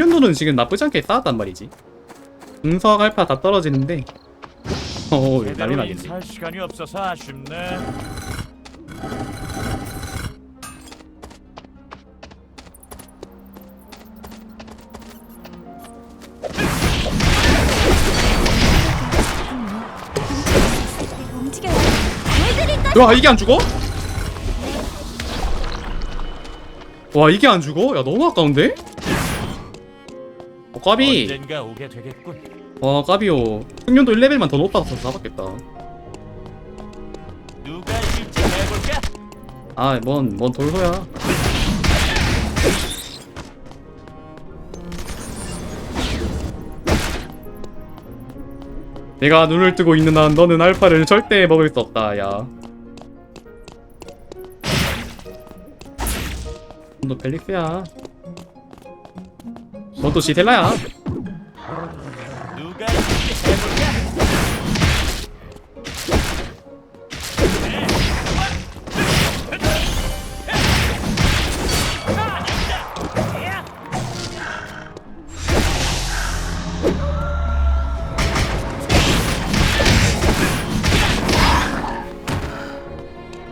숙련도는 지금 나쁘지 않게 쌓았단 말이지. 음석 알파 다 떨어지는데. 어, 난리 제대로 나겠네. 인사할 시간이 없어서 아쉽네. 와 이게 안 죽어? 와 이게 안 죽어? 야 너무 아까운데? 어, 까비. 언젠가 오게 되겠군. 와 까비오 숙련도 1레벨만 더 높아서 잡았겠다. 누가 이길지 해볼까? 아 뭔 뭔 돌소야. 내가 눈을 뜨고 있는 한 너는 알파를 절대 먹을 수 없다 야. 너 벨릭스야 누가 이길지 해볼까?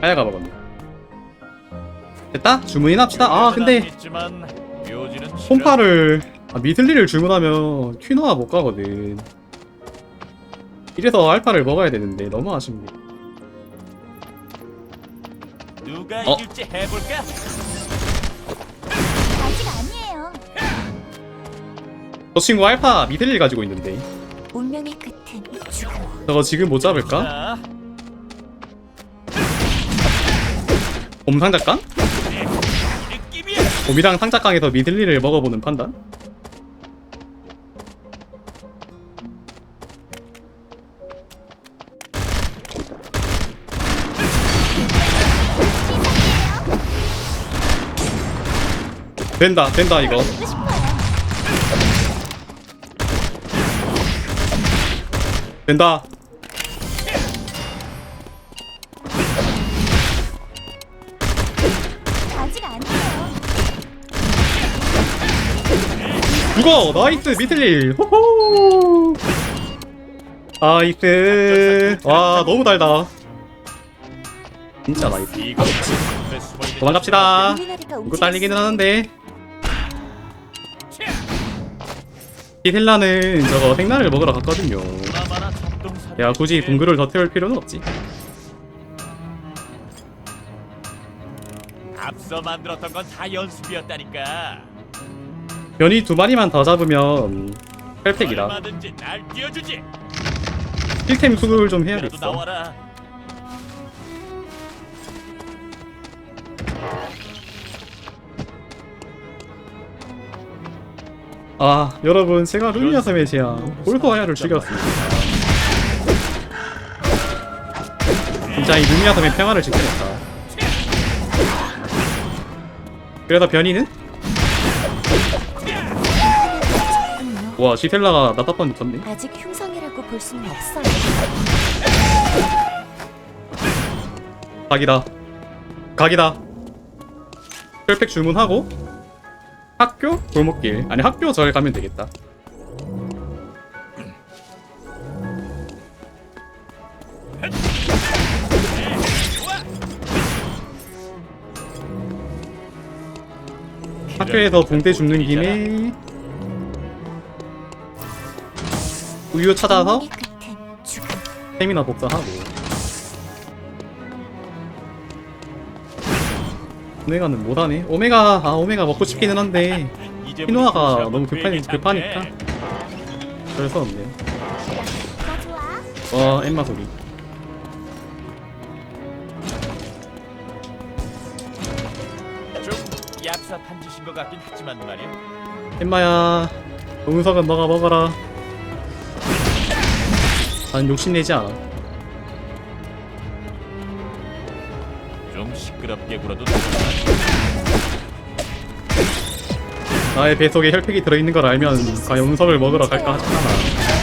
하야가 먹었네 됐다? 주문이나 합시다 아 근데. 홈파를 아, 미틀리를 주문하면 퀴노아 못 가거든. 이래서 알파를 먹어야 되는데 너무 아쉽네. 누가 어? 이길지 해볼까? 아직 아니에요. 저 친구 알파 미틀리 가지고 있는데 운명의 끝은 죽음. 저거 지금 못 잡을까? 자, 봄 상작강? 느낌이야. 봄이랑 상작강에서 미틀리를 먹어보는 판단? 된다 된다 이거. 된다. 아직 나이스 미틀리. 호호! 나이스. 와 너무 달다. 진짜 나이스. 이거 도망갑시다. 이거. 딸리기는 하는데 히텔라는 저거 생나를 먹으러 갔거든요 야 굳이 동굴을 더 태울 필요는 없지 앞서 만들었던 건 다 연습이었다니까. 변이 두 마리만 더 잡으면 펠팩이다 얼마든지 날 띄워주지. 힐템 수급을 좀 해야겠어 나와라. 아. 여러분 제가 루미아 섬의 제왕 볼토아야를 죽였습니다. 진짜 이 루미아 섬의 평화를 지켜냈다. 그래서 변이는? 와 시텔라가 나타판 졌네. 아직 흉성이라고 볼 수는 없어요. 각이다. 각이다. 혈팩 주문하고 학교? 골목길. 아니 학교 절 가면 되겠다. 학교에서 붕대 줍는 김에 우유 찾아서. 세미나 복사하고 오메가는 못하네 오메가 아 오메가 먹고 싶기는 한데 피노아가 너무 급하, 계획이 급하니까 닿네. 그럴 수 없네 나 좋아. 와 엠마 소리 좀 얍삽한 짓인 것 같긴 하지만 말이야. 엠마야 동석은 너가 먹어라 난 욕심내지 않아 좀 시끄럽게 굴어도 나의 뱃속에 혈팩이 들어있는 걸 알면 과연 운석을 먹으러 갈까 하잖아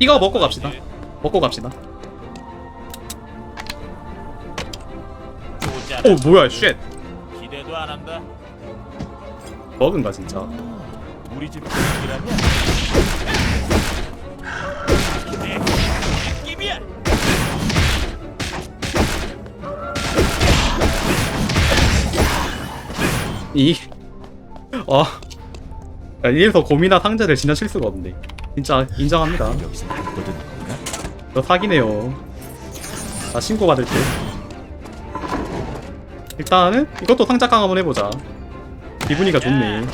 이. 이거 먹고 갑시다. 먹고 갑시다. 오 뭐야 쉣 기대도 안 한다. 버그인가 진짜 우리 집 분위기라면. 네. 이 어. 야, 이래서 고민한 상자를 지나칠 수가 없네 진짜 인정합니다? 저 사기네요. 나 신고 받을 때. 일단은 이것도 상자 강 한번 해보자. 기분이가 좋네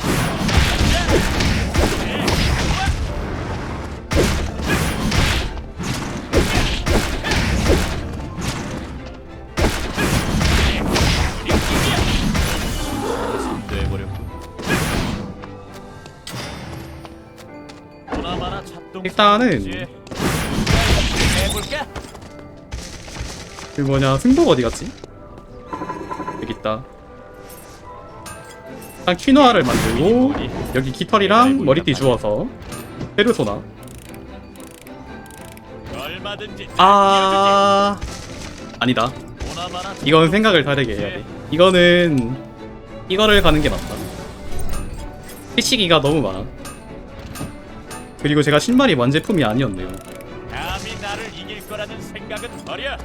일단은 해볼까? 그 뭐냐 승복 어디 갔지? 여기 있다. 일단 퀴노아를 만들고 여기 깃털이랑 머리띠 주워서 페르소나. 아 아니다. 이건 생각을 다르게 해야 돼. 이거는 이거를 가는 게 맞다. 피치기가 너무 많아 그리고 제가 신발이 완제품이 아니었네요 감히 나를 이길 거라는 생각은 버려.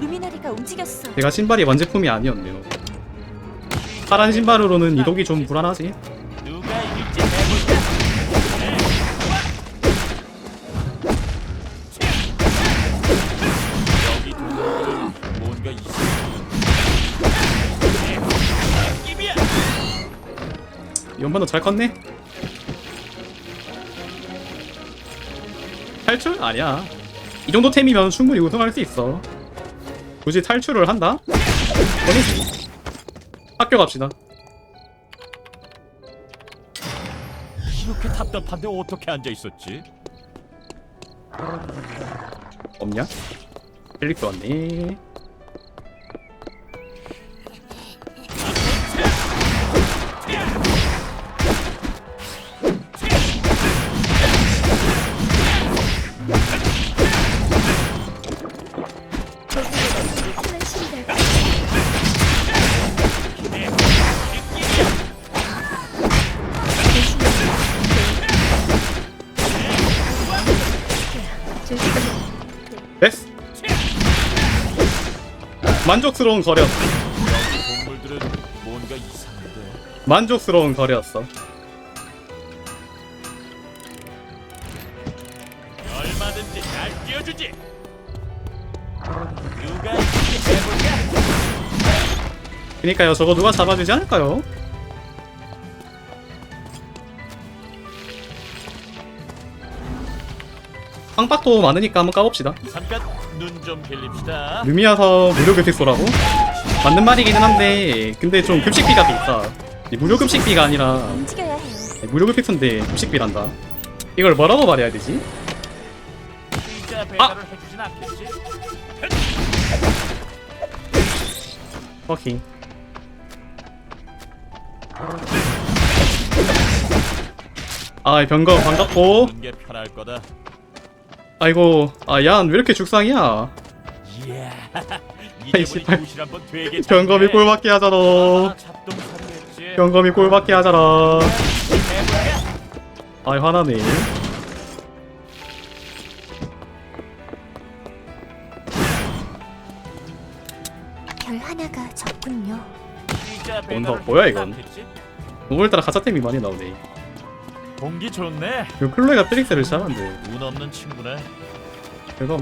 루미나리가 움직였어. 제가 신발이 완제품이 아니었네요 파란 신발으로는 이동이 좀 불안하지 누가 이길지? 여기 뭔가. 느낌이야. 연반도 잘 컸네 탈출? 아니야 이 정도 템이면 충분히 우승할 수 있어 굳이 탈출을 한다? 아니지 학교 갑시다 이렇게 답답한데 어떻게 앉아 있었지? 없냐? 필립도 왔네 만족스러운 거렸어 동물들은 뭔가 이상한데. 만족스러운 거렸어 얼마든지 잘 뛰어주지. 누가 해볼까? 그니까요 저거 누가 잡아주지 않을까요? 빵박도 많으니까 한번 까봅시다 잠깐 눈 좀 빌립시다. 루미아서 무료 급식 소라고? 맞는 말이기는 한데 근데 좀 급식비가 이 무료 급식비가 아니라 움직여야 해요. 무료 급식소인데 급식비란다 이걸 뭐라고 말해야 되지? 진짜 배달을 해주진 않겠지? 오케이 아이 병거 반갑고 보는 게 편할 거다. 아이고 아얀 왜 이렇게 죽상이야 이야, 아이, 이제 씨발. 보니 구실 한번 되게 병검이 꼴밖에 하잖아 잡동사리겠지. 병검이 꼴밖에 하잖아? 아이 화나네 별 하나가 적군요. 진짜 배달을 뭐야, 이건? 오늘따라 가짜템이 많이 나오네 공기 좋네. 이 클로이가 트릭스를 잘하는데 운 없는 친구네. 별거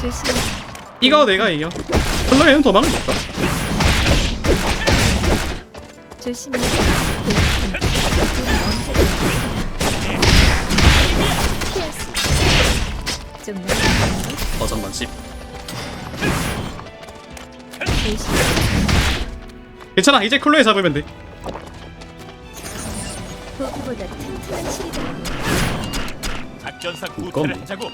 조심해. 이거 내가 이겨 클로이는 도망을 못 가. 좀어 잠만 씹 조심해. 괜찮아 이제 클로에 잡으면 돼 작전상 구태를 뭐? 하자고.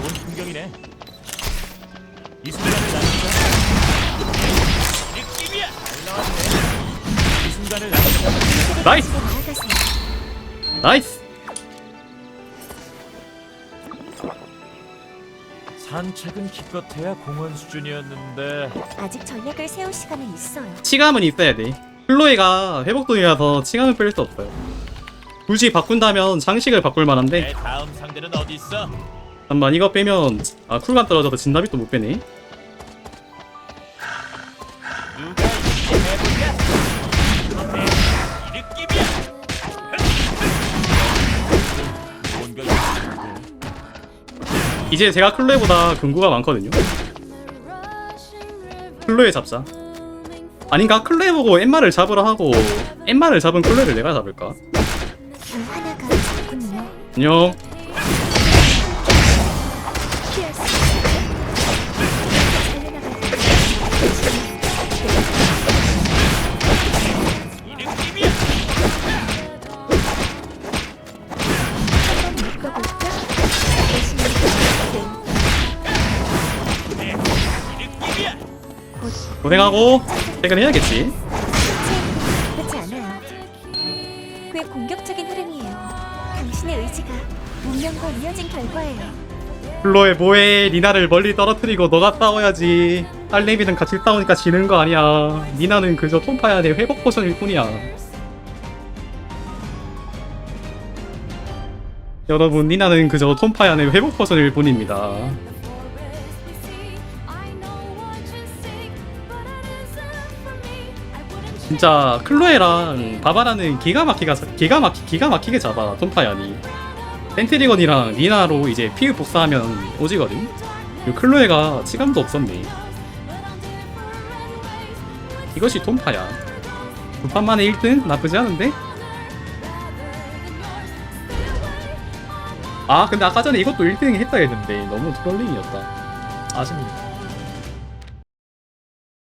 좋은 풍경이네. 이 순간을 남기자. 느낌이야. 잘 나왔네. 이 순간을 남기자. 나이스 나이스 산책은 기껏해야 공원 수준이었는데. 아직 전략을 세울 시간은 있어요. 치감은 있어야 돼. 클로에가 회복동이라서 치감은 뺄수 없어요. 굳이 바꾼다면 장식을 바꿀 만한데. 내 다음 상대는 어디 있어? 잠깐만 이거 빼면 아 쿨감 떨어져서 진답이 또 못 빼네 이제 제가 클로에보다 근구가 많거든요. 클로에 잡자 아닌가? 클로에 보고 엠마를 잡으라 하고 엠마를 잡은 클로에를 내가 잡을까? 그. 안녕 고생하고 퇴근해야겠지 않아요. 꽤 공격적인 흐름이에요. 당신의 의지가 운명과 이어진 결과예요. 클로에 뭐해 니나를 멀리 떨어뜨리고 너가 싸워야지 딸내미는 같이 싸우니까 지는 거 아니야 니나는 그저 톰파야의 회복 포션일 뿐이야 여러분 니나는 그저 톰파야의 회복 포션일 뿐입니다 진짜 클로에랑 바바라는 기가 막히가 기가 막히 기가 막히게 잡아 톰파야니 센트리건이랑 니나로 이제 피우 복사하면 오지거든? 이 클로에가 치감도 없었네. 이것이 톰파야. 두 판만에 1등? 나쁘지 않은데? 아 근데 아까 전에 이것도 1등 했다 했는데 너무 트롤링이었다. 아쉽네